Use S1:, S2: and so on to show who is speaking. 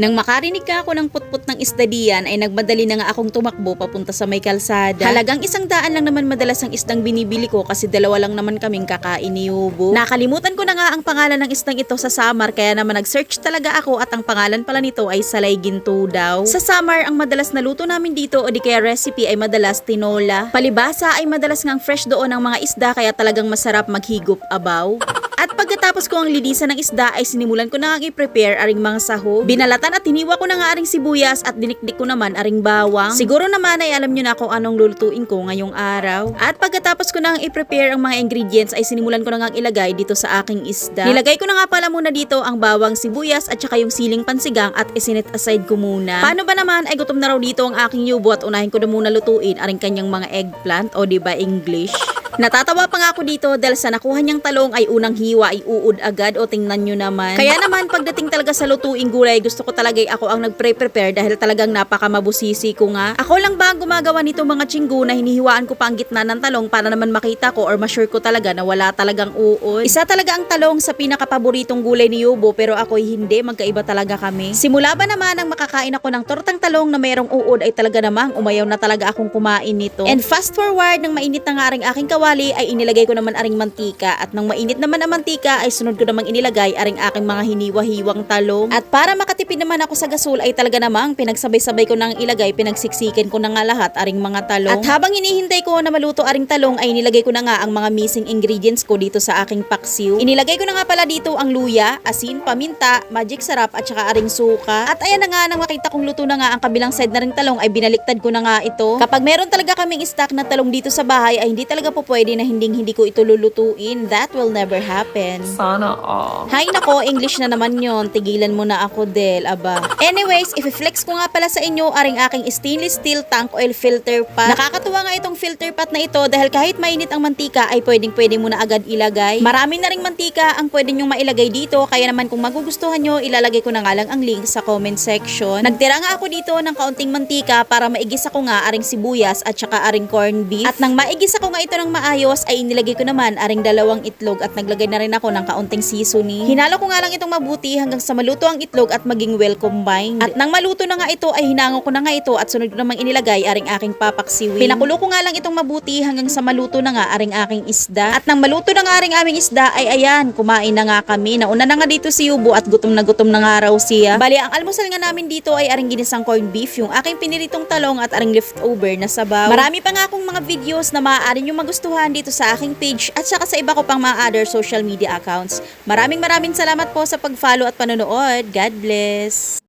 S1: Nang makarinig ka ako ng putput ng isda diyan ay nagmadali na nga akong tumakbo papunta sa may kalsada. Halagang isang daan lang naman madalas ang isdang binibili ko kasi dalawa lang naman kaming kakain ni Yubo. Nakalimutan ko na nga ang pangalan ng isdang ito sa Samar kaya naman nag-search talaga ako at ang pangalan pala nito ay Salay Ginto daw. Sa Samar, ang madalas na luto namin dito o di kaya recipe ay madalas tinola. Palibasa ay madalas ngang fresh doon ang mga isda kaya talagang masarap maghigop abaw. At pagkatapos ko ang linisan ng isda ay sinimulan ko na nga i-prepare aring mga sahog. Binalatan at hiniwa ko na nga aring sibuyas at dinikdik ko naman aring bawang. Siguro naman ay alam nyo na kung anong lulutuin ko ngayong araw. At pagkatapos ko na nga i-prepare ang mga ingredients ay sinimulan ko na nga ilagay dito sa aking isda. Nilagay ko na nga pala muna dito ang bawang sibuyas at saka yung siling pansigang at isinet aside ko muna. Paano ba naman ay gutom na raw dito ang aking yubo at unahin ko na muna lutuin aring kanyang mga eggplant o di ba English? Natatawa pa nga ako dito dahil sa nakuha niyang talong ay unang hiwa ay uud agad o tingnan nyo naman. Kaya naman pagdating talaga sa lutuing gulay gusto ko talaga ako ang nagpre-prepare dahil talagang napakamabusisi ko nga. Ako lang ba ang gumagawa nito mga chinggo na hinihiwaan ko pa ang gitna ng talong para naman makita ko or ma-sure ko talaga na wala talagang uod. Isa talaga ang talong sa pinakapaboritong gulay ni Yubo pero ako'y hindi, magkaiba talaga kami. Simula ba naman ang makakain ako ng tortang talong na mayroong uod ay talaga namang umayaw na talaga akong kumain nito. And fast forward nang mainit na nga aring aking kawali ay inilagay ko naman aring mantika at nang mainit naman ang mantika ay sunod ko namang inilagay aring aking mga hiniwa-hiwang talong. At para makatipid naman ako sa gasol ay talaga namang pinagsabay-sabay ko nang ilagay, pinagsiksikin ko na nga lahat aring mga talong. At habang hinihintay ko na maluto aring talong ay inilagay ko na nga ang mga missing ingredients ko dito sa aking paksiw. Inilagay ko na nga pala dito ang luya, asin, paminta, magic sarap at saka aring suka. At ayan na nga nang makita kong luto na nga ang kabilang side na ring talong ay binaliktad ko na nga ito. Kapag meron talaga kaming stock na talong dito sa bahay ay hindi talaga po pwede na hindi hindi ko ito lulutuin. That will never happen.
S2: Sana all.
S1: Hay nako, English na naman yon. Tigilan mo na ako, Del. Aba. Anyways, i-flex ko nga pala sa inyo aring aking stainless steel tank oil filter pot. Nakakatuwa nga itong filter pot na ito dahil kahit mainit ang mantika ay pwedeng pwede mo na agad ilagay. Marami na ring mantika ang pwede nyong mailagay dito kaya naman kung magugustuhan nyo, ilalagay ko na nga lang ang link sa comment section. Nagtira nga ako dito ng kaunting mantika para maigisa ko nga aring sibuyas at saka aring corned beef. At nang maigisa ko nga ito ng maayos ay inilagay ko naman aring dalawang itlog at naglagay na rin ako ng kaunting seasoning. Hinalo ko nga lang itong mabuti hanggang sa maluto ang itlog at maging well combined. At nang maluto na nga ito ay hinango ko na nga ito at sunod namang inilagay aring aking papaksiwin. Pinakulo ko nga lang itong mabuti hanggang sa maluto na nga aring aking isda. At nang maluto na nga aring aming isda ay ayan, kumain na nga kami. Nauna na nga dito si Yubo at gutom na gutom na nga raw siya. Bali, ang almusal nga namin dito ay aring ginisang corned beef, yung aking piniritong talong at aring leftover na sabaw. Marami pa nga akong mga videos na maaari nyo magustuhan dito sa aking page at saka sa iba ko pang mga other social media accounts. Maraming maraming salamat po sa pag-follow at panonood. God bless!